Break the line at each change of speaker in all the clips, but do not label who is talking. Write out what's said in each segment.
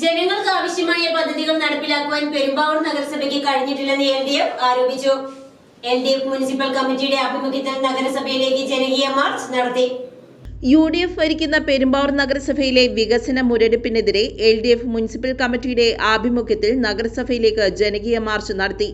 ജനങ്ങൾക്ക് ആവശ്യമായ പദ്ധതികൾ നടപ്പിലാക്കുവാൻ പെരുമ്പാവൂർ നഗരസഭയ്ക്ക് കഴിഞ്ഞിട്ടില്ലെന്ന് എൽ ഡി എഫ് ആരോപിച്ചു. എൽ ഡി എഫ് മുനിസിപ്പൽ കമ്മിറ്റിയുടെ ആഭിമുഖ്യത്തിൽ നഗരസഭയിലേക്ക് ജനകീയ മാർച്ച് നടത്തി.
യു ഡി എഫ് ഭരിക്കുന്ന പെരുമ്പാവൂർ നഗരസഭയിലെ വികസന മുരടിപ്പിനെതിരെ എൽ ഡി എഫ് മുനിസിപ്പൽ കമ്മിറ്റിയുടെ ആഭിമുഖ്യത്തിൽ നഗരസഭയിലേക്ക് ജനകീയ മാർച്ച് നടത്തി.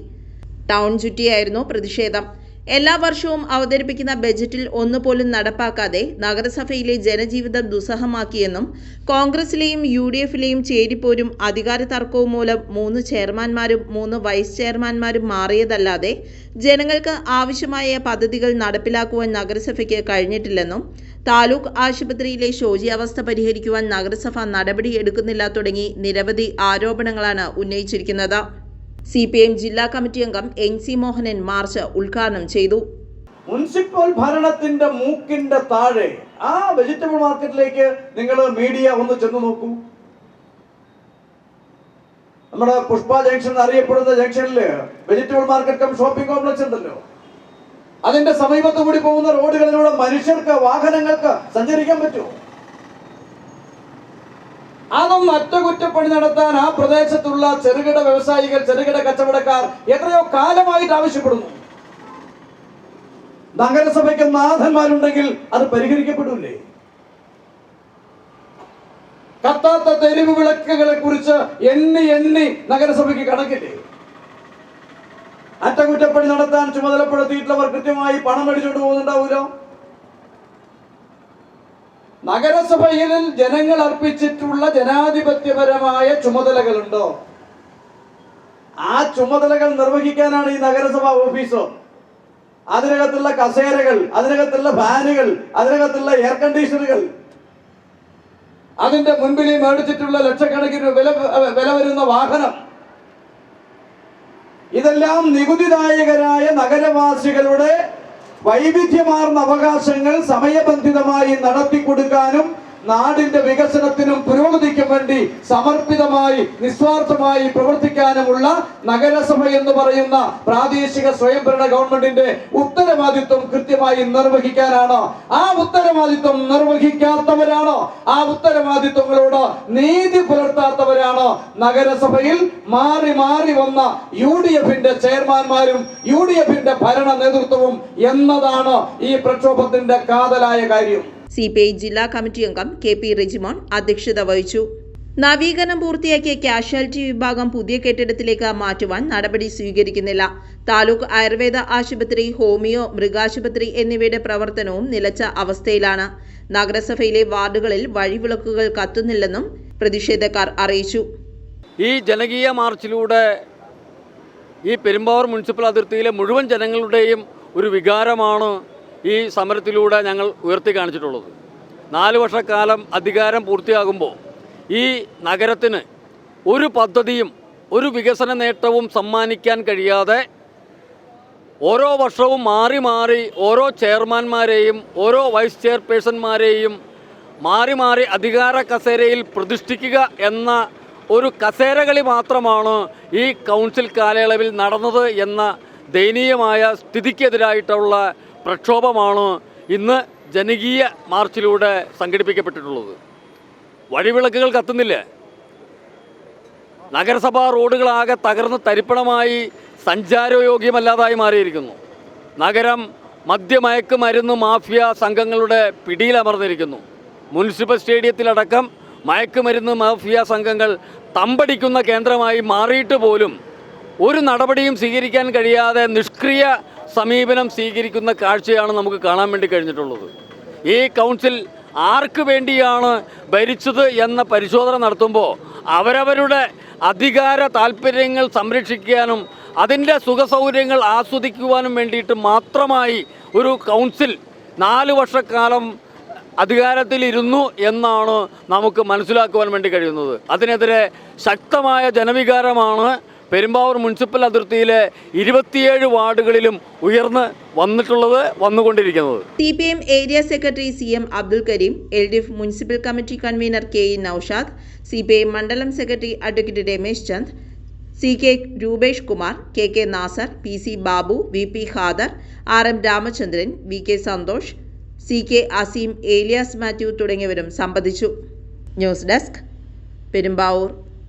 ടൗൺ ചുറ്റിയായിരുന്നു പ്രതിഷേധം. എല്ലാ വർഷവും അവതരിപ്പിക്കുന്ന ബജറ്റിൽ ഒന്നുപോലും നടപ്പാക്കാതെ നഗരസഭയിലെ ജനജീവിതം ദുസ്സഹമാക്കിയെന്നും കോൺഗ്രസിലെയും യു ഡി എഫിലെയും ചേരിപ്പോരും അധികാര തർക്കവും മൂലം മൂന്ന് ചെയർമാൻമാരും മൂന്ന് വൈസ് ചെയർമാൻമാരും മാറിയതല്ലാതെ ജനങ്ങൾക്ക് ആവശ്യമായ പദ്ധതികൾ നടപ്പിലാക്കുവാൻ നഗരസഭയ്ക്ക് കഴിഞ്ഞിട്ടില്ലെന്നും താലൂക്ക് ആശുപത്രിയിലെ ശോചിയാവസ്ഥ പരിഹരിക്കുവാൻ നഗരസഭ നടപടിയെടുക്കുന്നില്ല തുടങ്ങി നിരവധി ആരോപണങ്ങളാണ് ഉന്നയിച്ചിരിക്കുന്നത്. സി പി എം ജില്ലാ കമ്മിറ്റി അംഗം എൻ സി മോഹനൻ മാർച്ച് ഉദ്ഘാടനം ചെയ്തു.
മുനിസിപ്പൽ ഭരണത്തിന്റെ മൂക്കിന്റെ താഴെ ആ വെജിറ്റബിൾ മാർക്കറ്റിലേക്ക് നിങ്ങൾ മീഡിയ ഒന്ന് ചെന്ന് നോക്കൂ. നമ്മുടെ പുഷ്പ ജംഗ്ഷൻ അറിയപ്പെടുന്ന ജംഗ്ഷനിൽ വെജിറ്റബിൾ മാർക്കറ്റ് ഷോപ്പിംഗ് കോംപ്ലക്സ് ഉണ്ടല്ലോ. അതിന്റെ സമീപത്ത് കൂടി പോകുന്ന റോഡുകളിലൂടെ മനുഷ്യർക്ക് വാഹനങ്ങൾക്ക് സഞ്ചരിക്കാൻ പറ്റുമോ? അതൊന്നും അറ്റകുറ്റപ്പണി നടത്താൻ ആ പ്രദേശത്തുള്ള ചെറുകിട വ്യവസായികൾ ചെറുകിട കച്ചവടക്കാർ എത്രയോ കാലമായിട്ട് ആവശ്യപ്പെടുന്നു. നഗരസഭയ്ക്ക് നാഥന്മാരുണ്ടെങ്കിൽ അത് പരിഹരിക്കപ്പെടില്ലേ കത്താത്ത തെരുവ് വിളക്കുകളെ കുറിച്ച് എണ്ണി എണ്ണി നഗരസഭയ്ക്ക് കണക്കില്ലേ അറ്റകുറ്റപ്പണി നടത്താൻ ചുമതലപ്പെടുത്തിയിട്ടുള്ളവർ കൃത്യമായി പണം മേടിച്ചോണ്ട് പോകുന്നുണ്ടാവൂലോ? നഗരസഭയിൽ ജനങ്ങൾ അർപ്പിച്ചിട്ടുള്ള ജനാധിപത്യപരമായ ചുമതലകളുണ്ടോ? ആ ചുമതലകൾ നിർവഹിക്കാനാണ് ഈ നഗരസഭാ ഓഫീസോ? അതിനകത്തുള്ള കസേരകൾ അതിനകത്തുള്ള ഫാനുകൾ അതിനകത്തുള്ള എയർ കണ്ടീഷണറുകൾ അതിന്റെ മുൻപിൽ മേടിച്ചിട്ടുള്ള ലക്ഷക്കണക്കിന് വില വില വരുന്ന വാഹനം. ഇതെല്ലാം നികുതിദായകരായ നഗരവാസികളുടെ വൈവിധ്യമാർന്ന അവകാശങ്ങൾ സമയബന്ധിതമായി നടത്തിക്കൊടുക്കാനും നാടിന്റെ വികസനത്തിനും പുരോഗതിക്കും വേണ്ടി സമർപ്പിതമായി നിസ്വാർത്ഥമായി പ്രവർത്തിക്കാനുമുള്ള നഗരസഭ എന്ന് പറയുന്ന പ്രാദേശിക സ്വയംഭരണ ഗവൺമെന്റിന്റെ ഉത്തരവാദിത്വം കൃത്യമായി നിർവഹിക്കാനാണ്. ആ ഉത്തരവാദിത്വം നിർവഹിക്കാത്തവരാണോ? ആ ഉത്തരവാദിത്വങ്ങളോട് നീതി പുലർത്താത്തവരാണോ? നഗരസഭയിൽ മാറി മാറി വന്ന യു ഡി എഫിന്റെ ചെയർമാൻമാരും യു ഡി എഫിന്റെ ഭരണ നേതൃത്വവും എന്നതാണ് ഈ പ്രക്ഷോഭത്തിന്റെ കാതലായ കാര്യം.
സി പി ഐ ജില്ലാ കമ്മിറ്റി അംഗം കെ പി റിജിമോൻ അധ്യക്ഷത വഹിച്ചു. നവീകരണം പൂർത്തിയാക്കിയ കാഷ്വാലിറ്റി വിഭാഗം പുതിയ കെട്ടിടത്തിലേക്ക് മാറ്റുവാൻ നടപടി സ്വീകരിക്കുന്നില്ല. താലൂക്ക് ആയുർവേദ ആശുപത്രി ഹോമിയോ മൃഗാശുപത്രി എന്നിവയുടെ പ്രവർത്തനവും നിലച്ച അവസ്ഥയിലാണ്. നഗരസഭയിലെ വാർഡുകളിൽ വഴിവിളക്കുകൾ കത്തുന്നില്ലെന്നും പ്രതിഷേധക്കാർ അറിയിച്ചു.
ഈ ജനകീയ മാർച്ചിലൂടെ ഈ പെരുമ്പാവൂർ മുനിസിപ്പൽ അതിർത്തിയിലെ മുഴുവൻ ജനങ്ങളുടെയും ഒരു വികാരമാണ് ഈ സമരത്തിലൂടെ ഞങ്ങൾ ഉയർത്തി കാണിച്ചിട്ടുള്ളത്. നാല് വർഷക്കാലം അധികാരം പൂർത്തിയാകുമ്പോൾ ഈ നഗരത്തിന് ഒരു പദ്ധതിയും ഒരു വികസന നേട്ടവും സമ്മാനിക്കാൻ കഴിയാതെ ഓരോ വർഷവും മാറി മാറി ഓരോ ചെയർമാൻമാരെയും ഓരോ വൈസ് ചെയർപേഴ്സന്മാരെയും മാറി മാറി അധികാര കസേരയിൽ പ്രതിഷ്ഠിക്കുക എന്ന ഒരു കസേരകളി മാത്രമാണ് ഈ കൗൺസിൽ കാലയളവിൽ നടന്നത് എന്ന ദയനീയമായ സ്ഥിതിക്കെതിരായിട്ടുള്ള പ്രക്ഷോഭമാണ് ഇന്ന് ജനകീയ മാർച്ചിലൂടെ സംഘടിപ്പിക്കപ്പെട്ടിട്ടുള്ളത്. വഴിവിളക്കുകൾ കത്തുന്നില്ല? നഗരസഭാ റോഡുകളാകെ തകർന്ന് തരിപ്പണമായി സഞ്ചാരയോഗ്യമല്ലാതായി മാറിയിരിക്കുന്നു. നഗരം മദ്യമയക്കുമരുന്ന് മാഫിയ സംഘങ്ങളുടെ പിടിയിലമർന്നിരിക്കുന്നു മുനിസിപ്പൽ സ്റ്റേഡിയത്തിലടക്കം മയക്കുമരുന്ന് മാഫിയ സംഘങ്ങൾ തമ്പടിക്കുന്ന കേന്ദ്രമായി മാറിയിട്ട് പോലും ഒരു നടപടിയും സ്വീകരിക്കാൻ കഴിയാതെ നിഷ്ക്രിയ സമീപനം സ്വീകരിക്കുന്ന കാഴ്ചയാണ് നമുക്ക് കാണാൻ വേണ്ടി കഴിഞ്ഞിട്ടുള്ളത്. ഈ കൗൺസിൽ ആർക്ക് വേണ്ടിയാണ് ഭരിച്ചത് എന്ന പരിശോധന നടത്തുമ്പോൾ അവരവരുടെ അധികാര താല്പര്യങ്ങൾ സംരക്ഷിക്കാനും അതിന്റെ സുഖസൗകര്യങ്ങൾ ആസ്വദിക്കുവാനും വേണ്ടിയിട്ട് മാത്രമായി ഒരു കൗൺസിൽ നാല് വർഷക്കാലം അധികാരത്തിലിരുന്നു എന്നാണ് നമുക്ക് മനസ്സിലാക്കുവാൻ വേണ്ടി കഴിയുന്നത്. അതിനെതിരെ ശക്തമായ ജനവികാരമാണ് പെരുമ്പാവൂർ മുനിസിപ്പൽ അതിർത്തിയിലെ ഇരുപത്തിയേഴ് വാർഡുകളിലും ഉയർന്ന് വന്നിട്ടുള്ളത് വന്നുകൊണ്ടിരിക്കുന്നത്.
C P M area secretary C M Abdul Kareem L D F municipal committee convener K E Naushad C P I മണ്ഡലം secretary advocate Ramesh Chand C K Rupesh Kumar K K Nasar P C Babu V P Khader R M Ramachandran V K Santhosh C K Azeem Elias Mathew തുടങ്ങിയവരും സംബന്ധിച്ചു. News desk Perumbavoor.